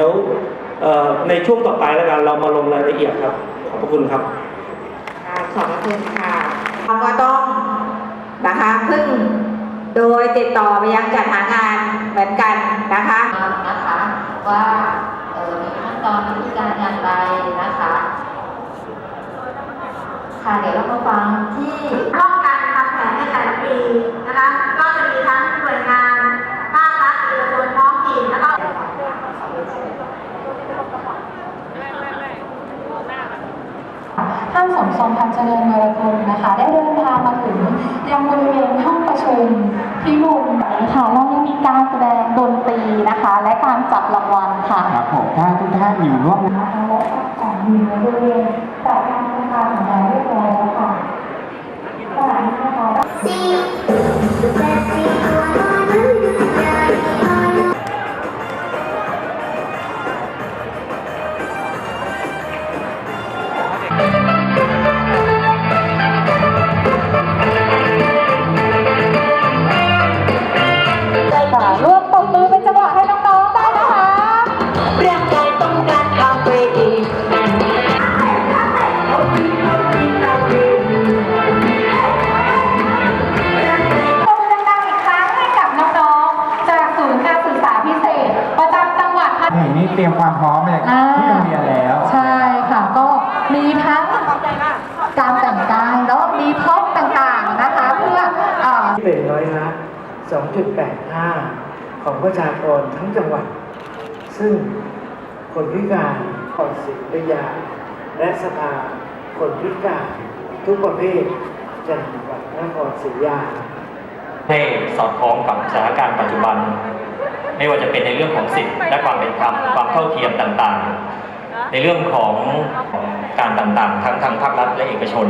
ดี๋ยวเอ่อในช่วงต่อไปแล้วกันเรามาลงรายละเอียดครับ ขอบพระคุณครับค่ะขอบพระคุณค่ะเราก็ต้องนะคะพึ่งโดยติดต่อไปยังจัดหางานเหมือนกันนะคะนะคะว่าเอ่อมีขั้นตอนวิธีการอย่างไรนะคะค่ะเดี๋ยวเรามาฟังที่ร่วมกันทำแผนในแต่ละปีนะคะ ก็จะมีทั้งหน่วยงานภาครัฐเอกชนท้องถิ่นแล้วก็ ท่านสมทรงพันธ์เจริญมรกุลนะคะ ได้เดินทางมาถึงยังบริเวณห้องประชุมที่มุมนี้ค่ะแล้วยังมีการแสดงดนตรีนะคะ และการจับรางวัลค่ะครับผมถ้าทุกท่านอยู่ร่วมนะคะและของอยู่ในบริเวณจัดการประธานของเราเรียบร้อยแล้วค่ะขณะนี้นะคะ ร่วมตบมือเป็นจังหวะให้น้องๆได้นะคะร่างกายต้องการคาเฟอีนปรบมือดังๆอีกครั้งให้กับน้องๆ จากศูนย์การศึกษาพิเศษ ประจำจังหวัดพัทเห็นนี่เตรียมความพร้อมมาจากอ่า ที่โรงเรียนแล้ว ใช่ค่ะก็มีทั้งการแต่งกายแล้วมีพร็อพต่างๆนะคะ เพื่อเอ่อ ที่เป็นร้อยละ 2.85 ของประชากรทั้งจังหวัด ซึ่งคนพิการขอศิลยา และสภาคนพิการทุกประเภทจังหวัดนครศรีอยุธยาให้สอดคล้องกับสถานการณ์ปัจจุบัน ไม่ว่าจะเป็นในเรื่องของสิทธิและความเป็นธรรมความเท่าเทียมต่างๆ ในเรื่องของการต่างๆ ทั้งทางภาครัฐและเอกชน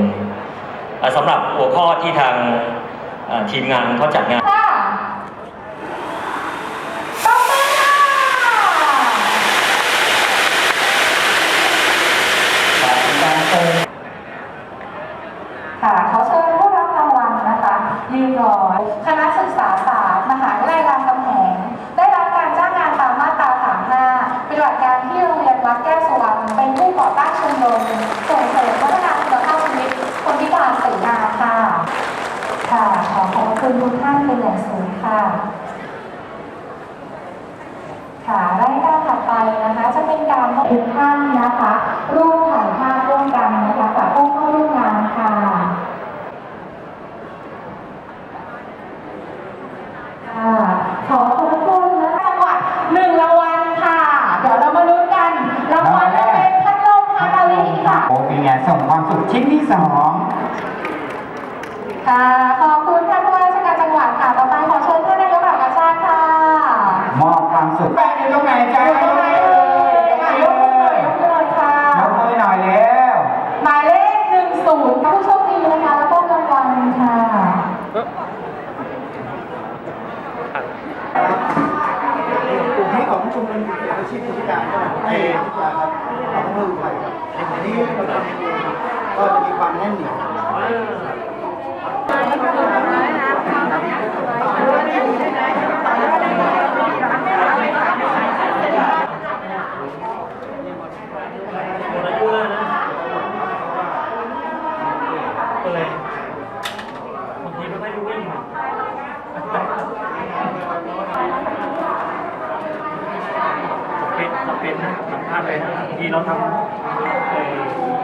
สำหรับหัวข้อที่ทางทีมงานเขาจัดงาน ค่ะตบมือค่ะค่ะเขาเชิญผู้รับรางวัลนะคะยืนรอคณะศึกษาศาสตร์ มหาวิทยาลัยรามคำแหง ได้รับการจ้างงานตามมาตรา 35ปฏิบัติการที่โรงเรียนวัดแก้วสว่างเป็นผู้ก่อตั้งชมรมส่งเสริมพัฒนาคุณภาพชีวิตคนพิการสีนาค่ะ ค่ะ ขอขอบคุณทุกท่านเป็นอย่างสูงค่ะ ค่ะรายการถัดไปนะคะ จะเป็นการทุกท่านนะคะ ร่วมถ่ายภาพร่วมกันนะคะกับผู้เข้าร่วมงานค่ะ ค่ะ ขอขอบคุณนะคะจังหวัดหนึ่งรางวัลค่ะ เดี๋ยวเรามาลุ้นกันรางวัลจะเป็นพัดลมฮานาลิค่ะ โอเป็นไง ส่งความสุขชิ้นที่สองค่ะขอบคุณท่านผู้ว่าราชการจังหวัดค่ะ ต่อไปขอเชิญท่านนายกเหล่ากาชาติค่ะมอบความสุขแป้งอยู่ตรงไหนจ๊ะยกมือเลยยกมือเลยยกมือเลยค่ะ ยกมือหน่อยแล้ว หมายเลขหนึ่งศูนย์ผู้โชคดีนะคะ แล้วก็รางวัลค่ะ กลุ่มนี้ของชมรมอาชีพผู้พิการก็ให้ครับของมือไทยครับอันนี้เราทำเอง ก็จะมีความแน่นเหนียวอะไม่ค่อยรู้วิ่งสเปนสเปนนะสัมภาษณ์ไปนะบางทีเราทำ